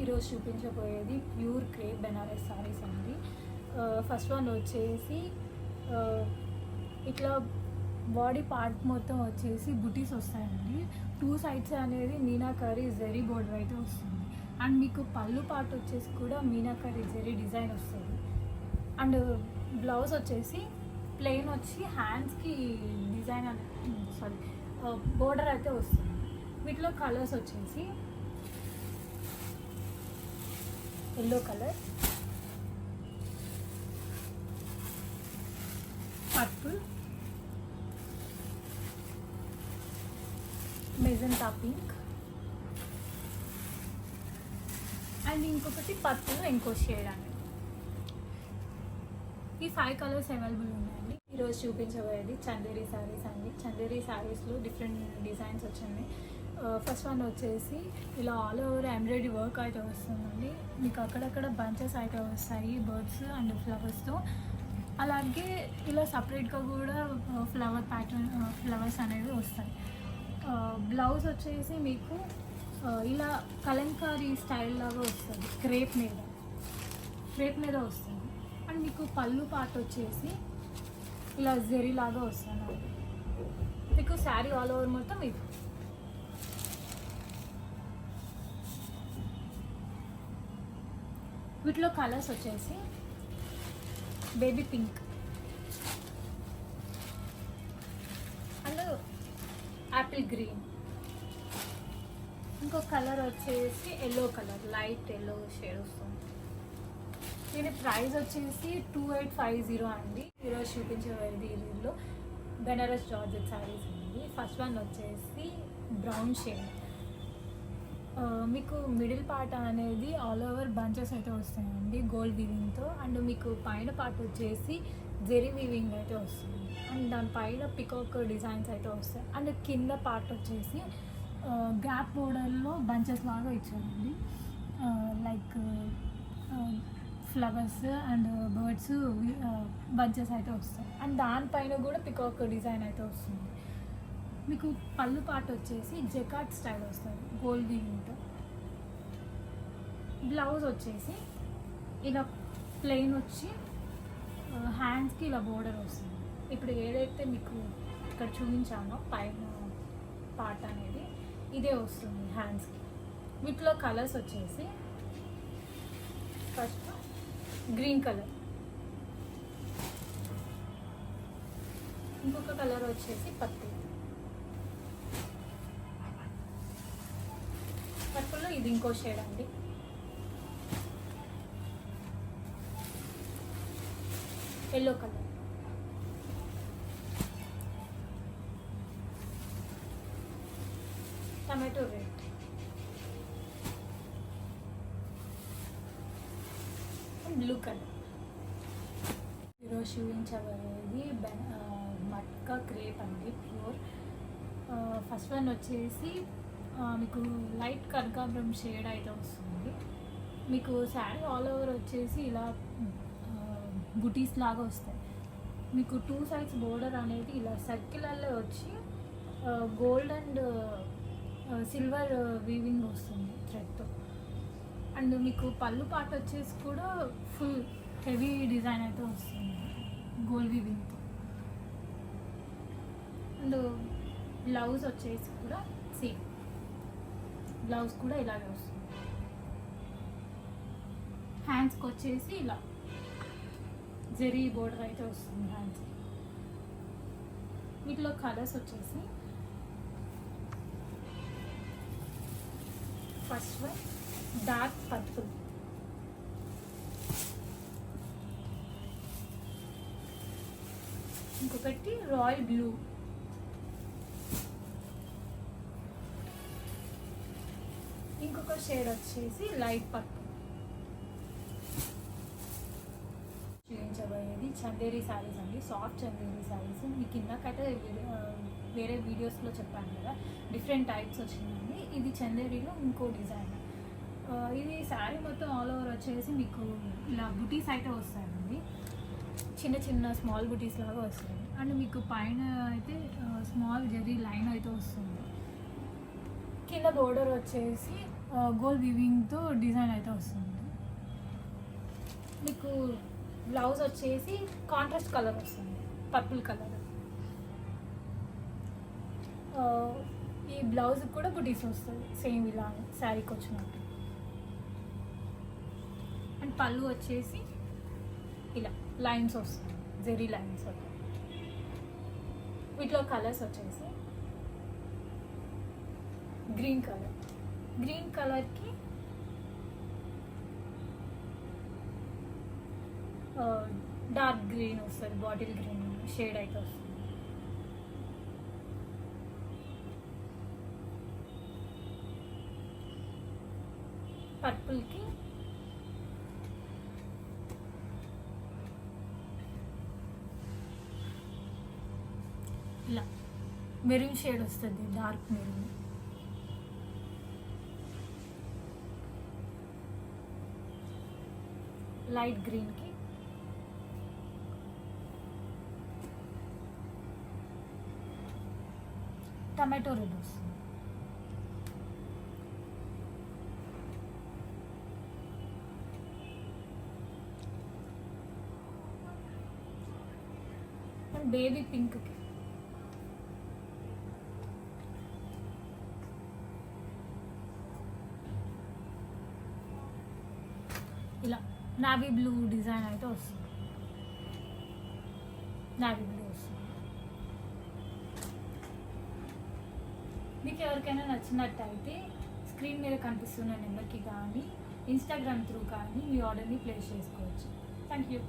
ఈరోజు చూపించబోయేది pure crepe Banaras saris అండి. ఫస్ట్ వన్ వచ్చేసి ఇట్లా బాడీ పార్ట్ మొత్తం వచ్చేసి బుటీస్ వస్తాయండి. టూ సైడ్స్ అనేది మీనాకరీ జెరీ బోర్డర్ అయితే వస్తుంది. అండ్ మీకు పళ్ళు పార్ట్ వచ్చేసి కూడా మీనాకరీ జెరీ డిజైన్ వస్తుంది. అండ్ బ్లౌజ్ వచ్చేసి ప్లెయిన్ వచ్చి హ్యాండ్స్కి డిజైన్ సారీ బోర్డర్ అయితే వస్తుంది. వీటిలో కలర్స్ వచ్చేసి yellow colour purple magenta pink and ఇంకొకటి పర్పుల్ ఇంకో షేడ్ అండి ఈ ఫైవ్ కలర్స్ అవైలబుల్ ఉన్నాయండి. ఈరోజు చూపించబోయేది చందేరి శారీస్ అండి. చందేరి శారీస్లో డిఫరెంట్ డిజైన్స్ వచ్చింది ఫస్ట్ వన్ వచ్చేసి ఇలా ఆల్ ఓవర్ ఎంబ్రాయిడరీ వర్క్ అయితే వస్తుందండి. మీకు అక్కడక్కడ బంచెస్ అయితే వస్తాయి బర్డ్స్ అండ్ ఫ్లవర్స్తో అలాగే ఇలా సపరేట్గా కూడా ఫ్లవర్ ప్యాటర్న్ ఫ్లవర్స్ అనేవి వస్తాయి. బ్లౌజ్ వచ్చేసి మీకు ఇలా కలంకారీ స్టైల్ లాగా వస్తుంది క్రేప్ మీద. క్రేప్ మీద వస్తుంది. అండ్ మీకు పళ్ళు పాట వచ్చేసి ఇలా జెరీ లాగా వస్తుంది. మీకు శారీ ఆల్ ఓవర్ మొత్తం మీకు వీటిలో కలర్స్ వచ్చేసి బేబీ పింక్ కలర్ వచ్చేసి yellow colour light yellow shade వస్తుంది. దీని ప్రైస్ వచ్చేసి టూ ఎయిట్ ఫైవ్ జీరో అండి. ఈరోజు చూపించేది దీనిలో బెనారస్ జార్జెట్ శారీస్ అండి. ఫస్ట్ వన్ వచ్చేసి బ్రౌన్ షేడ్. మీకు మిడిల్ పార్ట్ అనేది ఆల్ ఓవర్ బంచెస్ అయితే వస్తాయండి గోల్డ్ వీవింగ్తో. అండ్ మీకు పైన పార్ట్ వచ్చేసి జెరీ వీవింగ్ అయితే వస్తుంది. అండ్ దానిపైన పికాక్ డిజైన్స్ అయితే వస్తాయి. అండ్ కింద పార్ట్ వచ్చేసి గ్యాప్ బోర్డర్లో బంచెస్ లాగా ఇచ్చారండి. Like flowers and birds bunches అయితే వస్తాయి. అండ్ దానిపైన కూడా పికాక్ డిజైన్ అయితే వస్తుంది. మీకు పళ్ళు పాట వచ్చేసి జెకాట్ స్టైల్ వస్తుంది గోల్డ్ వీవింగ్తో బ్లౌజ్ వచ్చేసి ఇలా ప్లెయిన్ వచ్చి హ్యాండ్స్కి ఇలా బోర్డర్ వస్తుంది. ఇప్పుడు ఏదైతే మీకు ఇక్కడ చూపించానో పైన పార్ట్ అనేది ఇదే వస్తుంది హ్యాండ్స్కి వీటిలో కలర్స్ వచ్చేసి ఫస్ట్ గ్రీన్ కలర్ ఇంకొక కలర్ వచ్చేసి పత్తి పర్పుల్లో ఇది ఇంకో షేడ్ అండి. Yellow colour tomato red. Blue colour. ఈరోజు చూపించబోయేది బెన్ మట్కా క్రేప్ అండి ప్యూర్. ఫస్ట్ వన్ వచ్చేసి మీకు లైట్ కనకాంబరం షేడ్ అయితే వస్తుంది. మీకు శారీ ఆల్ ఓవర్ వచ్చేసి ఇలా బుటీస్ లాగా వస్తాయి. మీకు టూ సైడ్స్ బోర్డర్ అనేది ఇలా సర్కిలర్లో వచ్చి గోల్డ్ అండ్ సిల్వర్ వీవింగ్ వస్తుంది థ్రెడ్తో అండ్ మీకు పళ్ళు పాట వచ్చేసి కూడా ఫుల్ హెవీ డిజైన్ అయితే వస్తుంది గోల్డ్ వీవింగ్తో అండ్ బ్లౌజ్ వచ్చేసి కూడా సేమ్ బ్లౌజ్ కూడా ఇలాగే వస్తుంది. హ్యాండ్స్కి వచ్చేసి ఇలా. జెరీ బోర్డర్ అయితే వస్తుంది హ్యాండ్స్ వీటిలో కలర్స్ వచ్చేసి ఫస్ట్ వన్ డార్క్ పర్పుల్ ఇంకొకటి రాయల్ బ్లూ ఇంకొక షేడ్ వచ్చేసి లైట్ పర్పుల్ చూపించబోయేది చందేరి శారీస్ అండి సాఫ్ట్ చందేరి శారీస్ మీకు ఇందాకైతే వేరే వీడియోస్లో చెప్పాను కదా డిఫరెంట్ టైప్స్ వచ్చినాయి. ఇది చందేరిలో ఇంకో డిజైన్ ఇది శారీ మొత్తం ఆల్ ఓవర్ వచ్చేసి మీకు ఇలా బుటీస్ అయితే వస్తాయండి. చిన్న చిన్న స్మాల్ బుటీస్ లాగా వస్తాయి. అండ్ మీకు పైన అయితే స్మాల్ జరీ లైన్ అయితే వస్తుంది. కింద బోర్డర్ వచ్చేసి గోల్డ్ వివింగ్తో డిజైన్ అయితే వస్తుంది. మీకు బ్లౌజ్ వచ్చేసి కాంట్రాస్ట్ కలర్ వస్తుంది. పర్పుల్ కలర్ ఈ బ్లౌజ్ కూడా బుటీస్ వస్తుంది. సేమ్ ఇలా శారీకి వచ్చినట్టు. అండ్ పళ్ళు వచ్చేసి ఇలా లైన్స్ వస్తాయి. జెరీ లైన్స్ వస్తాయి. వీటిలో కలర్స్ వచ్చేసి గ్రీన్ కలర్. గ్రీన్ కలర్కి డార్క్ గ్రీన్ వస్తుంది బాటిల్ గ్రీన్ షేడ్ అయితే వస్తుంది. పర్పుల్కి ఇలా మెరూన్ షేడ్ వస్తుంది డార్క్ మెరూన్ లైట్ గ్రీన్కి టమాటో రెడ్ వస్తుంది బేబీ పింక్కి ఇలా నావీ బ్లూ డిజైన్ అయితే వస్తుంది. నావీ బ్లూ వస్తుంది. మీకు ఎవరికైనా నచ్చినట్టయితే స్క్రీన్ మీద కనిపిస్తున్న నెంబర్కి కానీ ఇన్స్టాగ్రామ్ త్రూ కానీ మీ ఆర్డర్ని ప్లేస్ చేసుకోవచ్చు. Thank you